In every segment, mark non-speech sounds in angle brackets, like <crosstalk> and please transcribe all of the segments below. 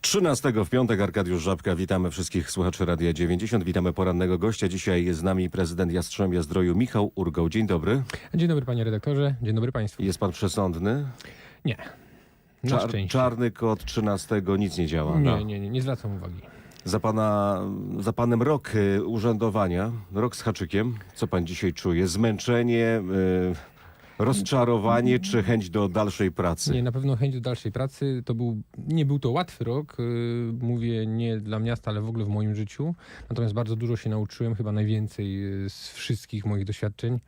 13 w piątek Arkadiusz Żabka. Witamy wszystkich słuchaczy Radia 90. Witamy porannego gościa. Dzisiaj jest z nami prezydent Jastrzębia Zdroju Michał Urgoł. Dzień dobry. Dzień dobry panie redaktorze, dzień dobry państwu. Jest pan przesądny? Nie, na Czar, szczęście. czarny kod 13 nic nie działa. no. Nie, nie, nie, nie zwracam uwagi. Za, pana, za panem rok y, urzędowania, rok z haczykiem. Co pan dzisiaj czuje? Zmęczenie, y, rozczarowanie czy chęć do dalszej pracy? Nie, na pewno chęć do dalszej pracy. To był, nie był to łatwy rok, yy, mówię nie dla miasta, ale w ogóle w moim życiu. Natomiast bardzo dużo się nauczyłem, chyba najwięcej yy, z wszystkich moich doświadczeń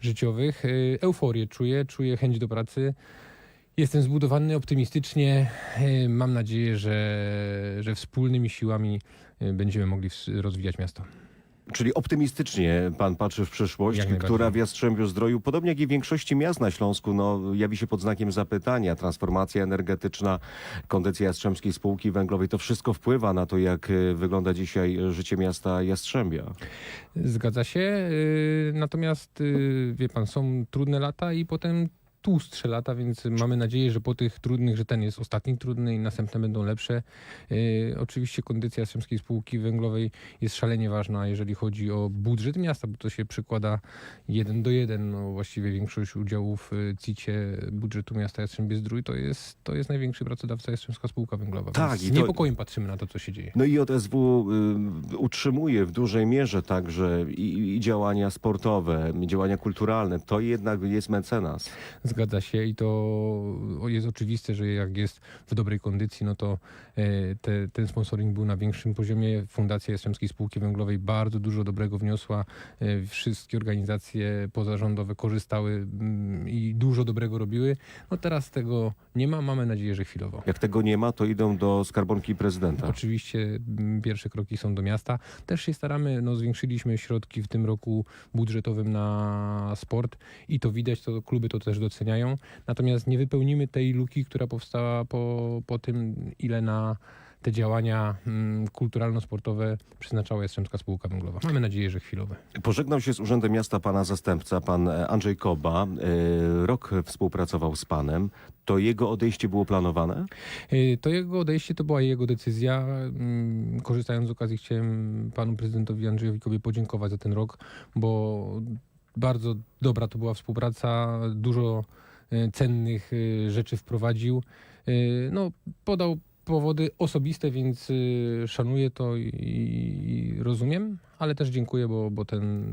życiowych. Yy, Euforię czuję, czuję chęć do pracy. Jestem zbudowany optymistycznie. Mam nadzieję, że, że wspólnymi siłami będziemy mogli rozwijać miasto. Czyli optymistycznie pan patrzy w przyszłość, Jak która w Jastrzębiu Zdroju, podobnie jak i w większości miast na Śląsku, no, jawi się pod znakiem zapytania. Transformacja energetyczna, kondycja Jastrzębskiej Spółki Węglowej, to wszystko wpływa na to, jak y, wygląda dzisiaj życie miasta Jastrzębia. Zgadza się. yy, Natomiast yy, wie pan, są trudne lata i potem tłustsze lata, więc mamy nadzieję, że po tych trudnych, że ten jest ostatni trudny i następne będą lepsze. Yy, Oczywiście kondycja Jastrzębskiej Spółki Węglowej jest szalenie ważna, jeżeli chodzi o budżet miasta, bo to się przykłada jeden do jeden. No, właściwie większość udziałów w CIT-ie budżetu miasta Jastrzębie Zdrój to jest, to jest największy pracodawca Jastrzębska Spółka Węglowa. Tak, więc z to- niepokojem patrzymy na to, co się dzieje. No i JSW y, utrzymuje w dużej mierze także i, i działania sportowe, działania kulturalne. To jednak jest mecenas. Zgadza się i to jest oczywiste, że jak jest w dobrej kondycji, no to e, te, ten sponsoring był na większym poziomie. Fundacja Jastrzębskiej Spółki Węglowej bardzo dużo dobrego wniosła. E, Wszystkie organizacje pozarządowe korzystały mm, i dużo dobrego robiły. No teraz tego nie ma, mamy nadzieję, że chwilowo. Jak tego nie ma, to idą do skarbonki prezydenta. Oczywiście mm, pierwsze kroki są do miasta. Też się staramy, no zwiększyliśmy środki w tym roku budżetowym na sport i to widać, to kluby to też doceniają. Natomiast nie wypełnimy tej luki, która powstała po, po tym, ile na te działania mm, kulturalno-sportowe przeznaczała Jastrzębska Spółka Węglowa. Mamy nadzieję, że chwilowe. Pożegnał się z Urzędem Miasta pana zastępca, pan e, Andrzej Koba. E, Rok współpracował z panem. To jego odejście było planowane? Y, To jego odejście to była jego decyzja. Mm, Korzystając z okazji chciałem panu prezydentowi Andrzejowi Kobie podziękować za ten rok, bo bardzo dobra to była współpraca, dużo y, cennych y, rzeczy wprowadził. Y, No, podał powody osobiste, więc szanuję to i, rozumiem, ale też dziękuję, bo, bo ten,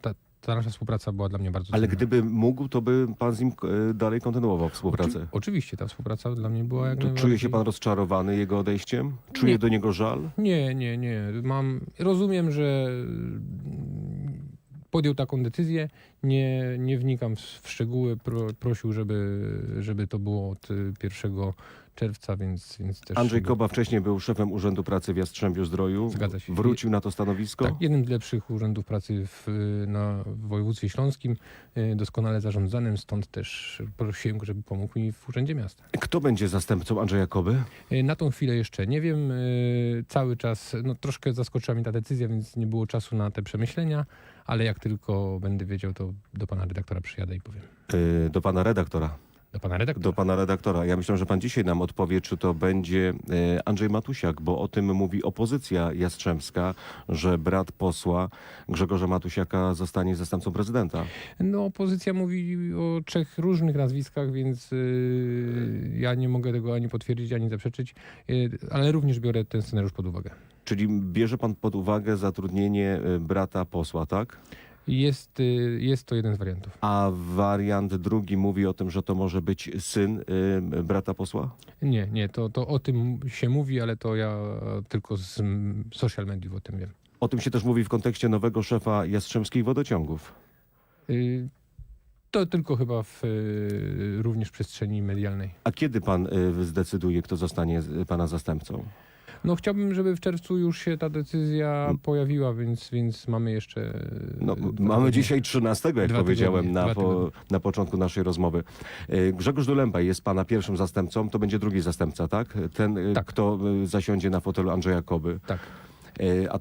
ta, ta nasza współpraca była dla mnie bardzo Ale cenna. gdyby mógł, to by pan z nim e, dalej kontynuował współpracę. Oczy, oczywiście ta współpraca dla mnie była jak To czuje najbardziej... się pan rozczarowany jego odejściem? Czuje Nie. do niego żal? Nie, nie, nie. Mam, rozumiem, że podjął taką decyzję. Nie, nie wnikam w, w szczegóły. Pro, prosił, żeby, żeby to było od y, 1 czerwca, więc, więc też. Andrzej Koba wcześniej był szefem Urzędu Pracy w Jastrzębiu Zdroju. Zgadza się. Wrócił na to stanowisko? Tak, jednym z lepszych urzędów pracy w, na, w województwie śląskim, y, doskonale zarządzanym, stąd też prosiłem go, żeby pomógł mi w Urzędzie Miasta. Kto będzie zastępcą Andrzeja Koby? Y, Na tą chwilę jeszcze nie wiem. y, Cały czas, no troszkę zaskoczyła mnie ta decyzja, więc nie było czasu na te przemyślenia, ale jak tylko będę wiedział, to do pana redaktora przyjadę i powiem. E, Do pana redaktora. Do pana redaktora. Do pana redaktora. Ja myślę, że pan dzisiaj nam odpowie, czy to będzie e, Andrzej Matusiak, bo o tym mówi opozycja jastrzębska, że brat posła Grzegorza Matusiaka zostanie zastępcą prezydenta. No, opozycja mówi o trzech różnych nazwiskach, więc y, ja nie mogę tego ani potwierdzić, ani zaprzeczyć, y, ale również biorę ten scenariusz pod uwagę. Czyli bierze pan pod uwagę zatrudnienie e, brata posła, tak? Jest, y, jest to jeden z wariantów. A wariant drugi mówi o tym, że to może być syn e, brata posła? Nie, nie, to, to o tym się mówi, ale to ja tylko z social mediów o tym wiem. O tym się też mówi w kontekście nowego szefa Jastrzębskich Wodociągów. Y, To tylko chyba w y, również przestrzeni medialnej. A kiedy pan zdecyduje, kto zostanie pana zastępcą? No chciałbym, żeby w czerwcu już się ta decyzja pojawiła, więc, więc mamy jeszcze... y, No, mamy dzisiaj 13, jak powiedziałem na, po, na początku naszej rozmowy. E, Grzegorz Dulęba jest pana pierwszym zastępcą, to będzie drugi zastępca, tak? Ten, e, Tak. kto e, zasiądzie na fotelu Andrzeja Koby. Tak. E, A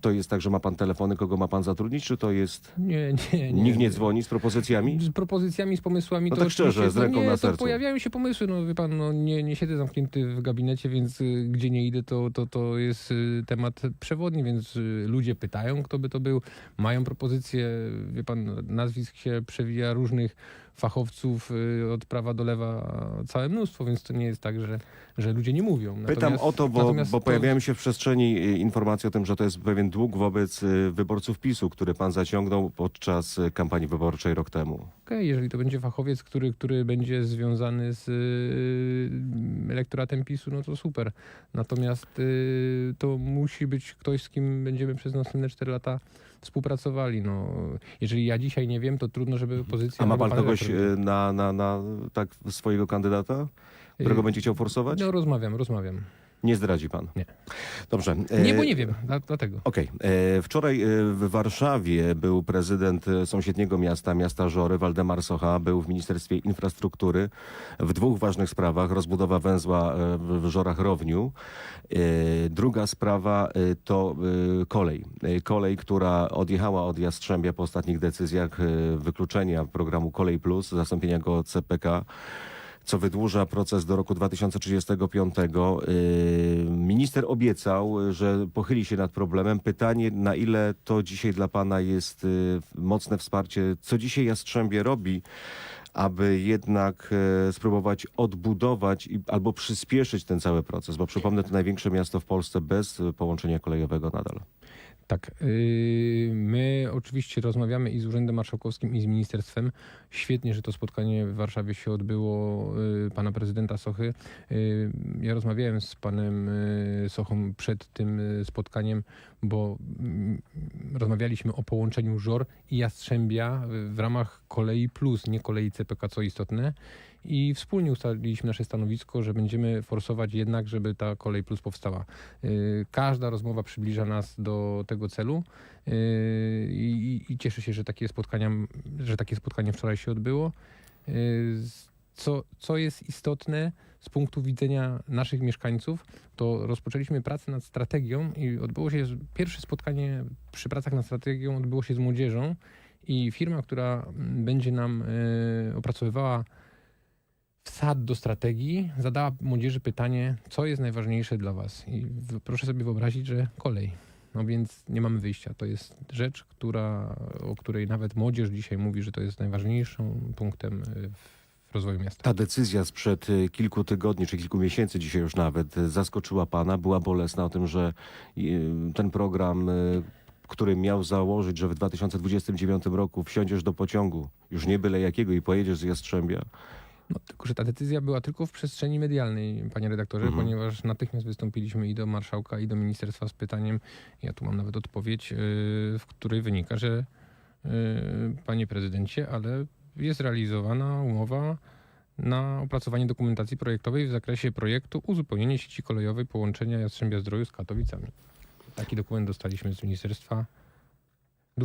to jest tak, że ma pan telefony, kogo ma pan zatrudnić, czy to jest... Nie, nie, nie. Nikt nie dzwoni z propozycjami? Z propozycjami, z pomysłami No to tak szczerze, z ręką no nie, na to sercu. pojawiają się pomysły, no wie pan, no nie, nie siedzę zamknięty w gabinecie, więc y, gdzie nie idę, to, to, to jest y, temat przewodni, więc y, ludzie pytają, kto by to był, mają propozycje, wie pan, nazwisk się przewija różnych fachowców y, od prawa do lewa całe mnóstwo, więc to nie jest tak, że, że ludzie nie mówią. Pytam Natomiast- o to, bo, bo pojawiają się w przestrzeni y, informacje o tym, że to jest pewien dług wobec y, wyborców PiSu, który pan zaciągnął podczas kampanii wyborczej rok temu. Okej, jeżeli to będzie fachowiec, który, który będzie związany z elektoratem PiSu, no to super. Natomiast to musi być ktoś, z kim będziemy przez następne 4 lata współpracowali. No, jeżeli ja dzisiaj nie wiem, to trudno, żeby opozycja... A ma pan kogoś y, na, na, na tak swojego kandydata, którego Y, będzie chciał forsować? No rozmawiam, rozmawiam. Nie zdradzi pan. Nie. Dobrze. Nie, e, bo nie wiem, dla, dlatego. Okej. E, Wczoraj e, w Warszawie był prezydent sąsiedniego miasta, miasta Żory, Waldemar Socha, był w Ministerstwie Infrastruktury w dwóch ważnych sprawach. Rozbudowa węzła w Żorach-Rowniu. Druga sprawa to kolej. Kolej, która odjechała od Jastrzębia po ostatnich decyzjach wykluczenia programu Kolej Plus, zastąpienia go CPK co wydłuża proces do roku 2035. Yy, Minister obiecał, że pochyli się nad problemem. Pytanie, na ile to dzisiaj dla Pana jest yy, mocne wsparcie, co dzisiaj Jastrzębie robi, aby jednak e, spróbować odbudować i, albo przyspieszyć ten cały proces, bo przypomnę, to największe miasto w Polsce bez połączenia kolejowego nadal. Tak. yy, My oczywiście rozmawiamy i z Urzędem Marszałkowskim, i z Ministerstwem. Świetnie, że to spotkanie w Warszawie się odbyło yy, pana prezydenta Sochy. Yy, Ja rozmawiałem z panem Sochą przed tym spotkaniem, bo mm, rozmawialiśmy o połączeniu Żor i Jastrzębia w ramach Kolei Plus, nie Kolei CPK, co istotne. I wspólnie ustaliliśmy nasze stanowisko, że będziemy forsować jednak, żeby ta Kolej Plus powstała. Yy, Każda rozmowa przybliża nas do tego celu yy, i, cieszę się, że takie, spotkania, że takie spotkanie wczoraj się odbyło. Z- Co, co jest istotne z punktu widzenia naszych mieszkańców, to rozpoczęliśmy pracę nad strategią i odbyło się pierwsze spotkanie przy pracach nad strategią odbyło się z młodzieżą i firma, która mm, będzie nam opracowywała wsad do strategii, zadała młodzieży pytanie, co jest najważniejsze dla was. I proszę sobie wyobrazić, że kolej. No więc nie mamy wyjścia. To jest rzecz, która, o której nawet młodzież dzisiaj mówi, że to jest najważniejszym punktem y, w rozwoju miasta. Ta decyzja sprzed y, kilku tygodni, czy kilku miesięcy dzisiaj już nawet, y, zaskoczyła pana, była bolesna o tym, że ten program, który miał założyć, że w 2029 roku wsiądziesz do pociągu, już nie byle jakiego i pojedziesz z Jastrzębia. No, tylko, że ta decyzja była tylko w przestrzeni medialnej, panie redaktorze, Mhm. ponieważ natychmiast wystąpiliśmy i do marszałka, i do ministerstwa z pytaniem, ja tu mam nawet odpowiedź, yy, w której wynika, że yy, panie prezydencie, ale jest realizowana umowa na opracowanie dokumentacji projektowej w zakresie projektu uzupełnienie sieci kolejowej połączenia Jastrzębia-Zdroju z Katowicami. Taki dokument dostaliśmy z ministerstwa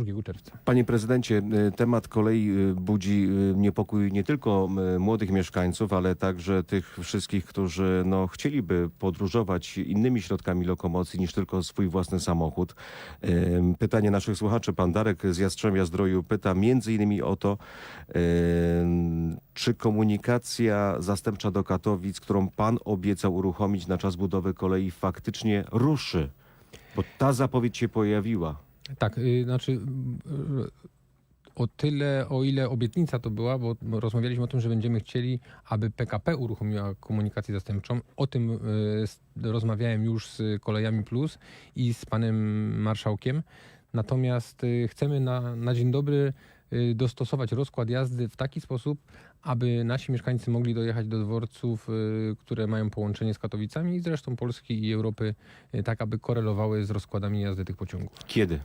2 czerwca. Panie prezydencie, y, temat kolei y, budzi y, niepokój nie tylko młodych mieszkańców, ale także tych wszystkich, którzy no, chcieliby podróżować innymi środkami lokomocji niż tylko swój własny samochód. Pytanie naszych słuchaczy, pan Darek z Jastrzębia Zdroju pyta między innymi o to, czy komunikacja zastępcza do Katowic, którą pan obiecał uruchomić na czas budowy kolei faktycznie ruszy, bo ta zapowiedź się pojawiła. Tak, y, znaczy y, o tyle, o ile obietnica to była, bo rozmawialiśmy o tym, że będziemy chcieli, aby PKP uruchomiła komunikację zastępczą. O tym y, rozmawiałem już z Kolejami Plus i z panem marszałkiem. Natomiast y, chcemy na, na dzień dobry dostosować rozkład jazdy w taki sposób, aby nasi mieszkańcy mogli dojechać do dworców, y, które mają połączenie z Katowicami i z resztą Polski i Europy, y, tak aby korelowały z rozkładami jazdy tych pociągów. Kiedy?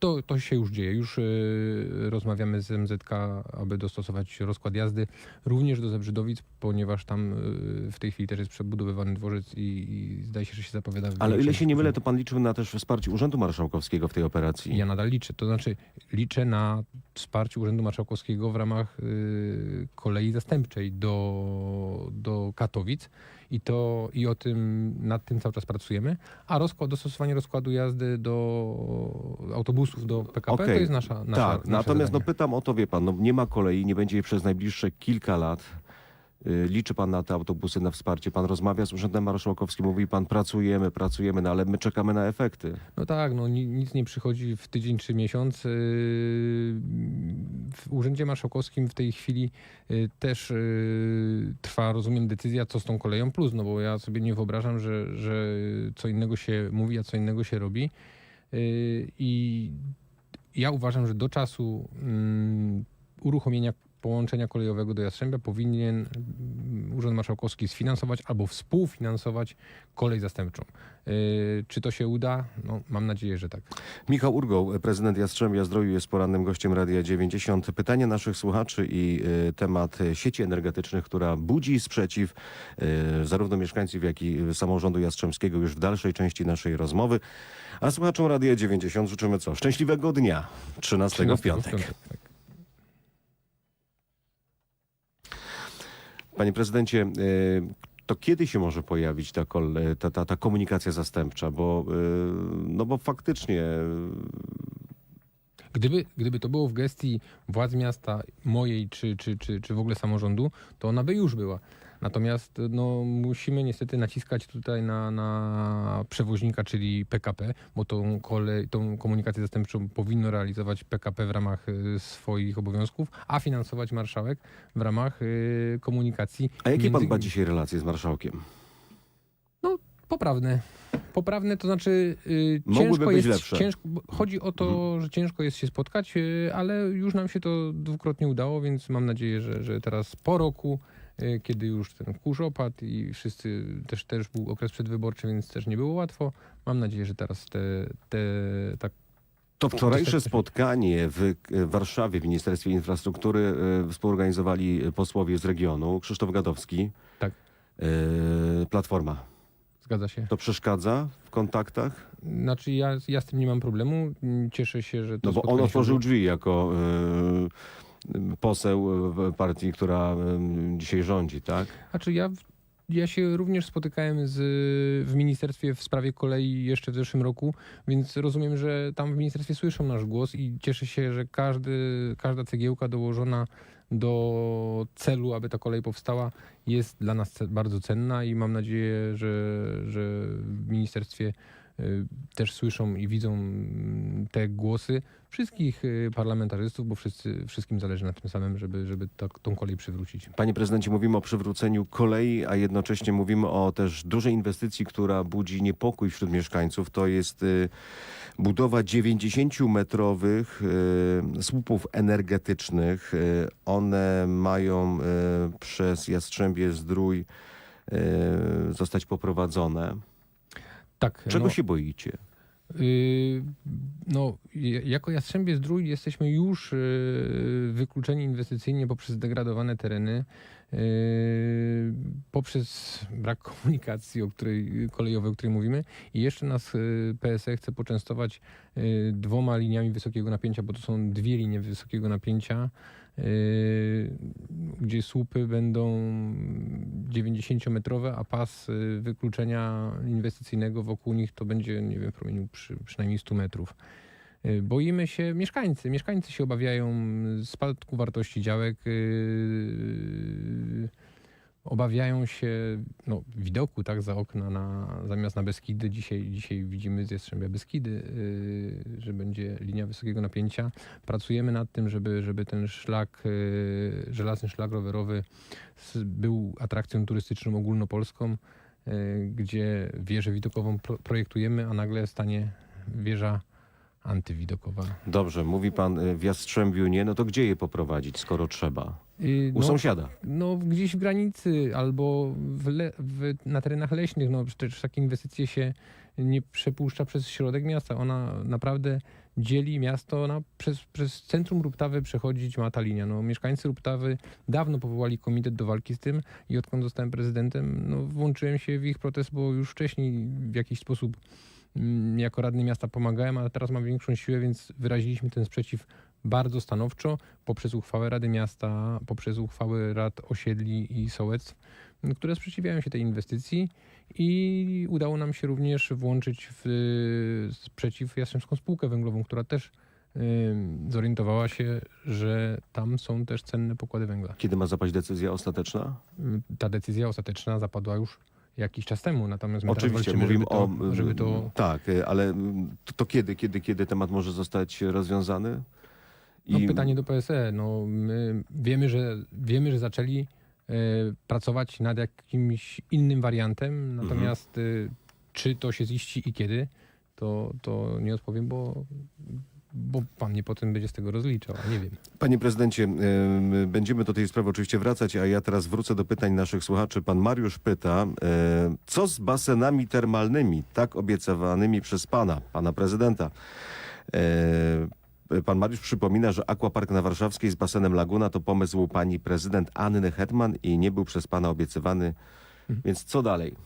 To, to się już dzieje. Już y, rozmawiamy z MZK, aby dostosować rozkład jazdy również do Zebrzydowic, ponieważ tam y, w tej chwili też jest przebudowywany dworzec i, i zdaje się, że się zapowiada... Ale o ile się nie mylę, to pan liczył na też wsparcie Urzędu Marszałkowskiego w tej operacji. Ja nadal liczę. To znaczy liczę na wsparcie Urzędu Marszałkowskiego w ramach y, kolei zastępczej do, do Katowic i to i o tym nad tym cały czas pracujemy. A rozkład, dostosowanie rozkładu jazdy do autobusów, do PKP to Okej. jest nasza, nasza tak, nasze natomiast no pytam o to, wie pan, no nie ma kolei, nie będzie jej przez najbliższe kilka lat. Y, Liczy pan na te autobusy, na wsparcie. Pan rozmawia z Urzędem Marszałkowskim, mówi pan, pracujemy, pracujemy, no ale my czekamy na efekty. No tak, no ni- nic nie przychodzi w tydzień czy miesiąc. Yy, W Urzędzie Marszałkowskim w tej chwili yy, też trwa, rozumiem, decyzja, co z tą koleją plus, no bo ja sobie nie wyobrażam, że, że co innego się mówi, a co innego się robi. I ja uważam, że do czasu mm, uruchomienia połączenia kolejowego do Jastrzębia powinien mm, Urząd Marszałkowski sfinansować albo współfinansować kolej zastępczą. Yy, Czy to się uda? No, mam nadzieję, że tak. Michał Urgoł, prezydent Jastrzębia Zdroju jest porannym gościem Radia 90. Pytanie naszych słuchaczy i y, temat y, sieci energetycznych, która budzi sprzeciw y, zarówno mieszkańców, jak i samorządu jastrzębskiego już w dalszej części naszej rozmowy. A słuchaczom Radia 90 życzymy co? Szczęśliwego dnia, 13, w 13 piątek. tak. Panie prezydencie, y, to kiedy się może pojawić ta, kol, ta, ta, ta komunikacja zastępcza? Bo, y, no bo faktycznie Gdyby, gdyby to było w gestii władz miasta, mojej czy, czy, czy, czy w ogóle samorządu, to ona by już była. Natomiast no, musimy niestety naciskać tutaj na, na przewoźnika, czyli PKP, bo tą, kolej, tą komunikację zastępczą powinno realizować PKP w ramach y, swoich obowiązków, a finansować marszałek w ramach y, komunikacji. A jakie pan między- ma dzisiaj relacje z marszałkiem? Poprawne. Poprawne, to znaczy y, Mogłyby ciężko być jest, lepsze. Ciężko, chodzi o to, że ciężko jest się spotkać, y, ale już nam się to dwukrotnie udało, więc mam nadzieję, że, że teraz po roku, kiedy już ten kurz opadł i wszyscy, też, też był okres przedwyborczy, więc też nie było łatwo, mam nadzieję, że teraz te, te tak To wczorajsze spotkanie w e, Warszawie w Ministerstwie Infrastruktury e, współorganizowali posłowie z regionu. Krzysztof Gadowski. Tak. e, Platforma. zgadza się. To przeszkadza w kontaktach? Znaczy ja, ja z tym nie mam problemu, cieszę się, że to No bo on otworzył drzwi jako e, poseł partii, która dzisiaj rządzi, tak? Znaczy ja, ja się również spotykałem z, w ministerstwie w sprawie kolei jeszcze w zeszłym roku, więc rozumiem, że tam w ministerstwie słyszą nasz głos i cieszę się, że każdy, każda cegiełka dołożona do celu, aby ta kolej powstała, jest dla nas bardzo cenna i mam nadzieję, że, że w ministerstwie też słyszą i widzą te głosy wszystkich y, parlamentarzystów, bo wszyscy, wszystkim zależy na tym samym, żeby, żeby ta, tą kolej przywrócić. Panie prezydencie, mówimy o przywróceniu kolei, a jednocześnie mówimy o też dużej inwestycji, która budzi niepokój wśród mieszkańców. To jest y, budowa 90-metrowych y, słupów energetycznych. One mają przez Jastrzębie Zdrój zostać poprowadzone. Tak, Czego no, się boicie? Yy, No, jako Jastrzębie Zdrój jesteśmy już yy, wykluczeni inwestycyjnie poprzez degradowane tereny, yy, poprzez brak komunikacji o której, kolejowej, o której mówimy. I jeszcze nas yy, PSE chce poczęstować yy, dwoma liniami wysokiego napięcia, bo to są dwie linie wysokiego napięcia, gdzie słupy będą 90-metrowe, a pas yy, wykluczenia inwestycyjnego wokół nich to będzie, nie wiem, w promieniu przy, przynajmniej 100 metrów. Yy, Boimy się, mieszkańcy, mieszkańcy się obawiają spadku wartości działek, yy, obawiają się no, widoku tak za okna na, zamiast na Beskidy. Dzisiaj, dzisiaj widzimy z Jastrzębia Beskidy, yy, że będzie linia wysokiego napięcia. Pracujemy nad tym, żeby, żeby ten szlak, yy, żelazny szlak rowerowy był atrakcją turystyczną ogólnopolską, yy, gdzie wieżę widokową pro, projektujemy, a nagle stanie wieża antywidokowa. Dobrze, mówi pan y, w Jastrzębiu nie, no to gdzie je poprowadzić, skoro trzeba? Yy, U sąsiada. No gdzieś w granicy albo w le, w, na terenach leśnych. No przecież takie inwestycje się nie przepuszcza przez środek miasta. Ona naprawdę dzieli miasto na, przez, przez centrum Ruptawy przechodzić ma ta linia. No, mieszkańcy Ruptawy dawno powołali komitet do walki z tym i odkąd zostałem prezydentem, no, włączyłem się w ich protest, bo już wcześniej w jakiś sposób mm, jako radny miasta pomagałem, ale teraz mam większą siłę, więc wyraziliśmy ten sprzeciw bardzo stanowczo poprzez uchwałę Rady Miasta, poprzez uchwały Rad Osiedli i Sołectw, które sprzeciwiają się tej inwestycji i udało nam się również włączyć w sprzeciw Jastrzębską Spółkę Węglową, która też zorientowała się, że tam są też cenne pokłady węgla. Kiedy ma zapaść decyzja ostateczna? Ta decyzja ostateczna zapadła już jakiś czas temu, natomiast my Oczywiście, mówimy żeby to, o... żeby to Tak, y, ale to, to kiedy, kiedy, kiedy temat może zostać rozwiązany? No I- pytanie do PSE. No, my wiemy, że, wiemy, że zaczęli e, pracować nad jakimś innym wariantem, natomiast e, czy to się ziści i kiedy, to, to nie odpowiem, bo, bo pan mnie potem będzie z tego rozliczał, a nie wiem. Panie prezydencie, em, będziemy do tej sprawy oczywiście wracać, a ja teraz wrócę do pytań naszych słuchaczy. Pan Mariusz pyta, e, co z basenami termalnymi, tak obiecywanymi przez pana, pana prezydenta? E, Pan Mariusz przypomina, że Aquapark na Warszawskiej z basenem Laguna to pomysł pani prezydent Anny Hetman i nie był przez pana obiecywany. Więc co dalej?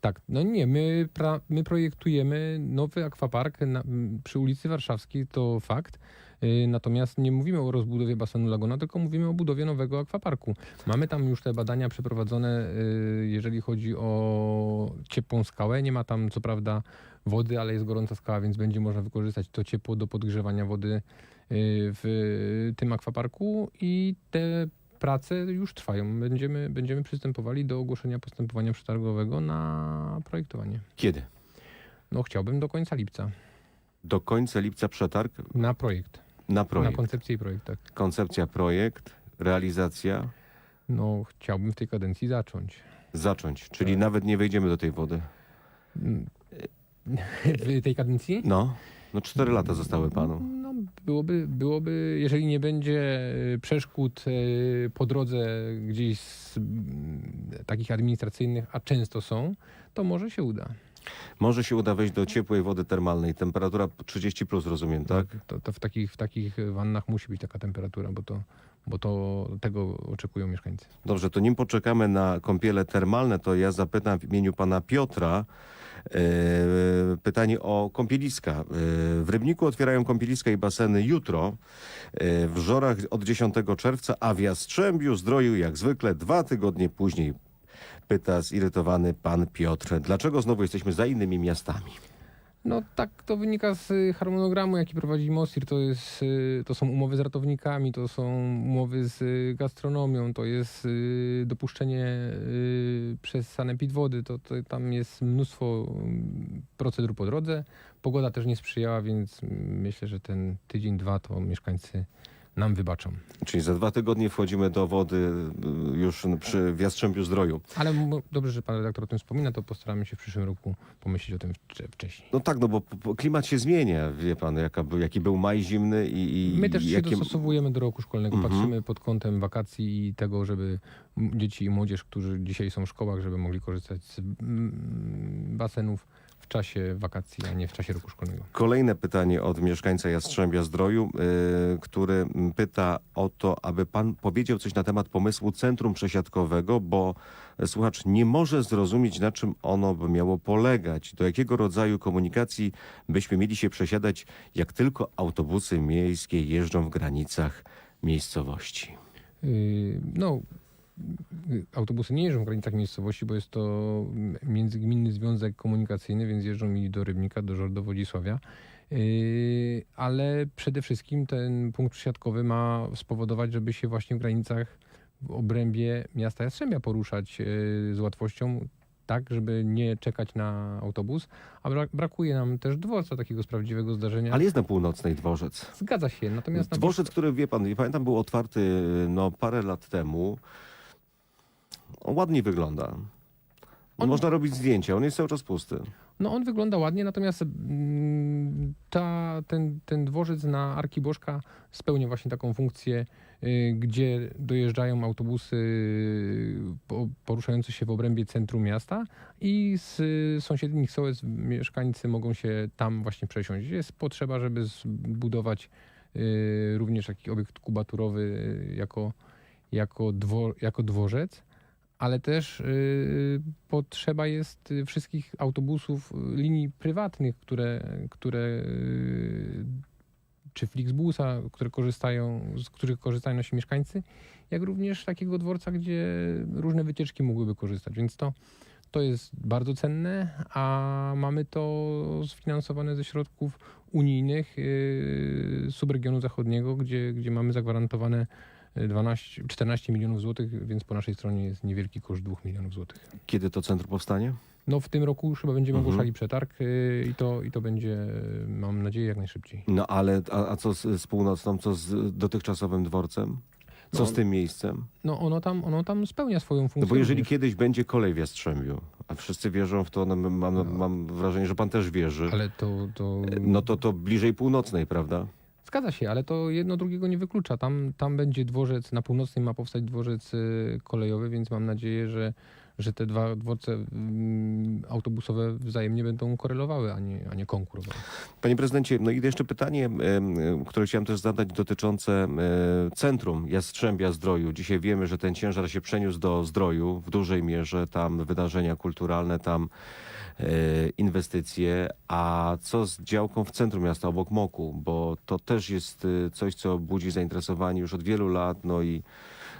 Tak, no nie, my, pra, my projektujemy nowy akwapark na, przy ulicy Warszawskiej, to fakt. Y, Natomiast nie mówimy o rozbudowie basenu Laguna, tylko mówimy o budowie nowego akwaparku. Mamy tam już te badania przeprowadzone, y, jeżeli chodzi o ciepłą skałę. Nie ma tam co prawda wody, ale jest gorąca skała, więc będzie można wykorzystać to ciepło do podgrzewania wody y, w tym akwaparku i te prace już trwają. Będziemy, będziemy przystępowali do ogłoszenia postępowania przetargowego na projektowanie. Kiedy? No chciałbym do końca lipca. Do końca lipca przetarg Na projekt. Na projekt. Na koncepcję i projekt, tak. Koncepcja, projekt, realizacja, No chciałbym w tej kadencji zacząć. zacząć. Czyli Tak. nawet nie wejdziemy do tej wody. W tej kadencji? No, no cztery lata zostały panu. No, byłoby, byłoby, jeżeli nie będzie y, przeszkód y, po drodze gdzieś z, mm, takich administracyjnych, a często są, to może się uda. Może się uda wejść do ciepłej wody termalnej. Temperatura 30 plus, rozumiem, tak? To, to w, takich, w takich wannach musi być taka temperatura, bo to, bo to tego oczekują mieszkańcy. Dobrze, to nim poczekamy na kąpiele termalne, to ja zapytam w imieniu pana Piotra e, pytanie o kąpieliska. E, w Rybniku otwierają kąpieliska i baseny jutro, e, w Żorach od 10 czerwca, a w Jastrzębiu Zdroju jak zwykle dwa tygodnie później. Pyta zirytowany pan Piotr. Dlaczego znowu jesteśmy za innymi miastami? No tak to wynika z y, harmonogramu, jaki prowadzi MOSIR. To, jest, y, to są umowy z ratownikami, to są umowy z y, gastronomią, to jest dopuszczenie przez sanepid wody. To, to tam jest mnóstwo mm, procedur po drodze. Pogoda też nie sprzyjała, więc mm, myślę, że ten tydzień, dwa to mieszkańcy nam wybaczą. Czyli za dwa tygodnie wchodzimy do wody y, już przy w Jastrzębiu Zdroju. Ale dobrze, że pan redaktor o tym wspomina, to postaramy się w przyszłym roku pomyśleć o tym wcze- wcześniej. No tak, no bo klimat się zmienia, wie pan, jaka, jaki był maj zimny i, i My też się dostosowujemy do roku szkolnego. Mhm. Patrzymy pod kątem wakacji i tego, żeby dzieci i młodzież, którzy dzisiaj są w szkołach, żeby mogli korzystać z basenów w czasie wakacji, a nie w czasie roku szkolnego. Kolejne pytanie od mieszkańca Jastrzębia Zdroju, yy, który pyta o to, aby pan powiedział coś na temat pomysłu centrum przesiadkowego, bo słuchacz nie może zrozumieć, na czym ono by miało polegać. Do jakiego rodzaju komunikacji byśmy mieli się przesiadać, jak tylko autobusy miejskie jeżdżą w granicach miejscowości. Yy, No, autobusy nie jeżdżą w granicach miejscowości, bo jest to międzygminny związek komunikacyjny, więc jeżdżą mi do Rybnika, do Żor, do Wodzisławia. Yy, Ale przede wszystkim ten punkt przesiadkowy ma spowodować, żeby się właśnie w granicach w obrębie miasta Jastrzębia poruszać yy, z łatwością, tak, żeby nie czekać na autobus, a brak, brakuje nam też dworca takiego z prawdziwego zdarzenia. Ale jest na północnej dworzec. Zgadza się, natomiast na Dworzec, który wie pan, pamiętam, był otwarty no, parę lat temu. On ładnie wygląda. On- Można robić zdjęcia, on jest cały czas pusty. No on wygląda ładnie, natomiast mm, ta, ten, ten dworzec na Arki Bożka spełnia właśnie taką funkcję, y, gdzie dojeżdżają autobusy y, po- poruszające się w obrębie centrum miasta i z y, sąsiednich sołectw mieszkańcy mogą się tam właśnie przesiąść. Jest potrzeba, żeby zbudować również taki obiekt kubaturowy jako, jako, jako dworzec ale też y, potrzeba jest wszystkich autobusów y, linii prywatnych, które, które y, czy Flixbusa, które korzystają, z których korzystają nasi mieszkańcy, jak również takiego dworca, gdzie różne wycieczki mogłyby korzystać. Więc to, to jest bardzo cenne, a mamy to sfinansowane ze środków unijnych yy, subregionu zachodniego, gdzie, gdzie mamy zagwarantowane 12, 14 milionów złotych, więc po naszej stronie jest niewielki koszt 2 milionów złotych. Kiedy to centrum powstanie? No w tym roku już chyba będziemy Mhm. ogłaszali przetarg yy, i, to, i to będzie, mam nadzieję, jak najszybciej. No ale a, a co z, z północną, co z dotychczasowym dworcem? Co No, z tym miejscem? No ono tam, ono tam spełnia swoją funkcję. No bo jeżeli również. kiedyś będzie kolej w Jastrzębiu, a wszyscy wierzą w to, no, mam, No. mam wrażenie, że pan też wierzy, Ale to, to... no to to bliżej północnej, prawda? Zgadza się, ale to jedno drugiego nie wyklucza. Tam, tam będzie dworzec, na północnej ma powstać dworzec y, kolejowy, więc mam nadzieję, że, że te dwa dworce mm, autobusowe wzajemnie będą korelowały, a nie, a nie konkurowały. Panie prezydencie, no i jeszcze pytanie, które chciałem też zadać dotyczące centrum Jastrzębia Zdroju. Dzisiaj wiemy, że ten ciężar się przeniósł do Zdroju w dużej mierze, tam wydarzenia kulturalne, tam e, inwestycje, a co z działką w centrum miasta obok Moku, bo to też jest e, coś, co budzi zainteresowanie już od wielu lat, no i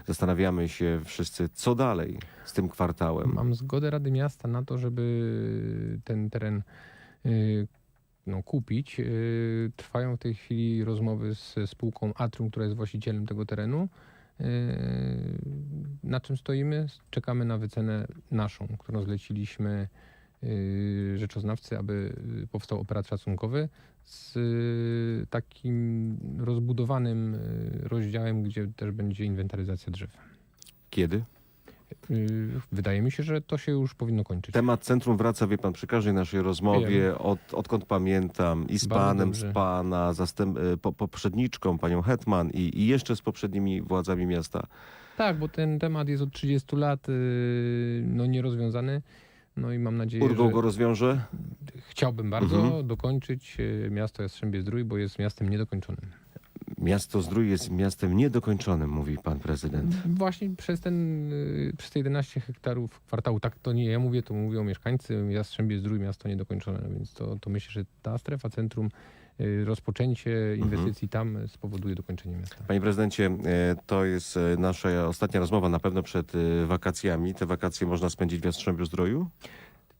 zastanawiamy się wszyscy, co dalej z tym kwartałem. Mam zgodę Rady Miasta na to, żeby ten teren y, no, kupić. Y, Trwają w tej chwili rozmowy z spółką Atrium, która jest właścicielem tego terenu. Y, Na czym stoimy? Czekamy na wycenę naszą, którą zleciliśmy rzeczoznawcy, aby y, powstał operat szacunkowy z y, takim rozbudowanym y, rozdziałem, gdzie też będzie inwentaryzacja drzew. Kiedy? Y, Wydaje mi się, że to się już powinno kończyć. Temat centrum wraca, wie pan, przy każdej naszej rozmowie, od, odkąd pamiętam, i z Bardzo panem, dobrze. z pana, zastęp, po, poprzedniczką, panią Hetman i, i jeszcze z poprzednimi władzami miasta. Tak, bo ten temat jest od 30 lat y, no, nierozwiązany. No i mam nadzieję, Urgą że go rozwiąże? chciałbym bardzo Mhm. dokończyć y, miasto Jastrzębie-Zdrój, bo jest miastem niedokończonym. Miasto Zdrój jest miastem niedokończonym, mówi pan prezydent. Właśnie przez ten, y, przez te 11 hektarów kwartału, tak to nie ja mówię, to mówią mieszkańcy, Jastrzębie-Zdrój, miasto niedokończone, no więc to, to myślę, że ta strefa centrum, rozpoczęcie inwestycji tam spowoduje dokończenie miasta. Panie prezydencie, e, to jest e, nasza ostatnia rozmowa na pewno przed e, wakacjami. Te wakacje można spędzić w Jastrzębiu Zdroju?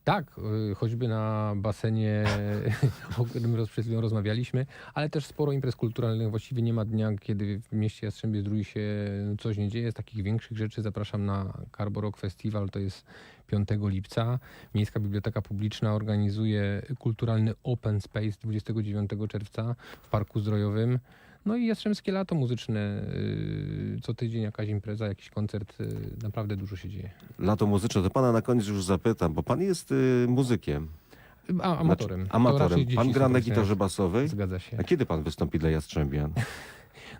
Tak, y, choćby na basenie, <laughs> o którym przed chwilą rozmawialiśmy, ale też sporo imprez kulturalnych. Właściwie nie ma dnia, kiedy w mieście Jastrzębie Zdrój się coś nie dzieje. Z takich większych rzeczy zapraszam na Carbo Rock Festival, to jest 5 lipca. Miejska Biblioteka Publiczna organizuje kulturalny Open Space 29 czerwca w Parku Zdrojowym. No i Jastrzębskie Lato Muzyczne, y, co tydzień jakaś impreza, jakiś koncert, y, naprawdę dużo się dzieje. Lato muzyczne, to pana na koniec już zapytam, bo pan jest y, muzykiem. A, amatorem. Znaczy, To amatorem. Pan gra na gitarze basowej? Zgadza się. A kiedy pan wystąpi dla Jastrzębian? <laughs>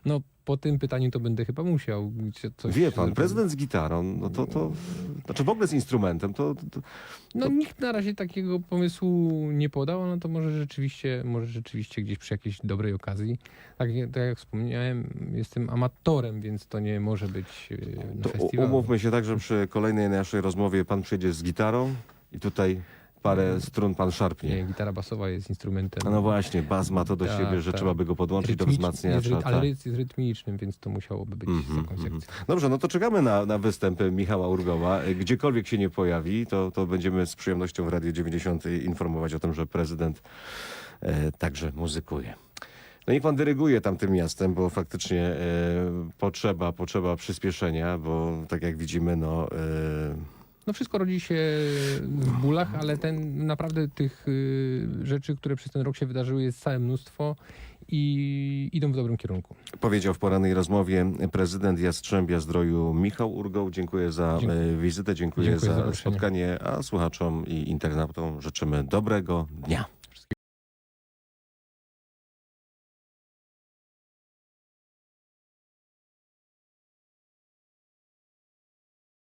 No po tym pytaniu to będę chyba musiał coś... Wie pan, prezydent z gitarą, no to, to znaczy w ogóle z instrumentem, to, to No nikt na razie takiego pomysłu nie podał, no to może rzeczywiście, może rzeczywiście gdzieś przy jakiejś dobrej okazji. Tak, jak- tak jak wspomniałem, jestem amatorem, więc to nie może być e, na To festiwalu. umówmy się tak, że przy kolejnej naszej rozmowie pan przyjdzie z gitarą i tutaj parę strun pan Nie, szarpnie. gitara basowa jest instrumentem. No właśnie, bas ma to do Tak, siebie, że tak. trzeba by go podłączyć do rytmicz- wzmacniacza. jest, ryt- ale tak. jest, rytmicznym, więc to musiałoby być Mhm, za koncepcją. Dobrze, no to czekamy na, na występ Michała Urgoła. Gdziekolwiek się nie pojawi, to, to będziemy z przyjemnością w Radio 90 informować o tym, że prezydent e, także muzykuje. No niech pan dyryguje tam tym miastem, bo faktycznie e, potrzeba, potrzeba przyspieszenia, bo tak jak widzimy, no... E, No wszystko rodzi się w bólach, ale ten naprawdę tych y, rzeczy, które przez ten rok się wydarzyły jest całe mnóstwo i idą w dobrym kierunku. Powiedział w porannej rozmowie prezydent Jastrzębia Zdroju Michał Urgoł. Dziękuję za Dziękuję. e, wizytę, dziękuję, Dziękuję za za spotkanie, a słuchaczom i internautom życzymy dobrego dnia.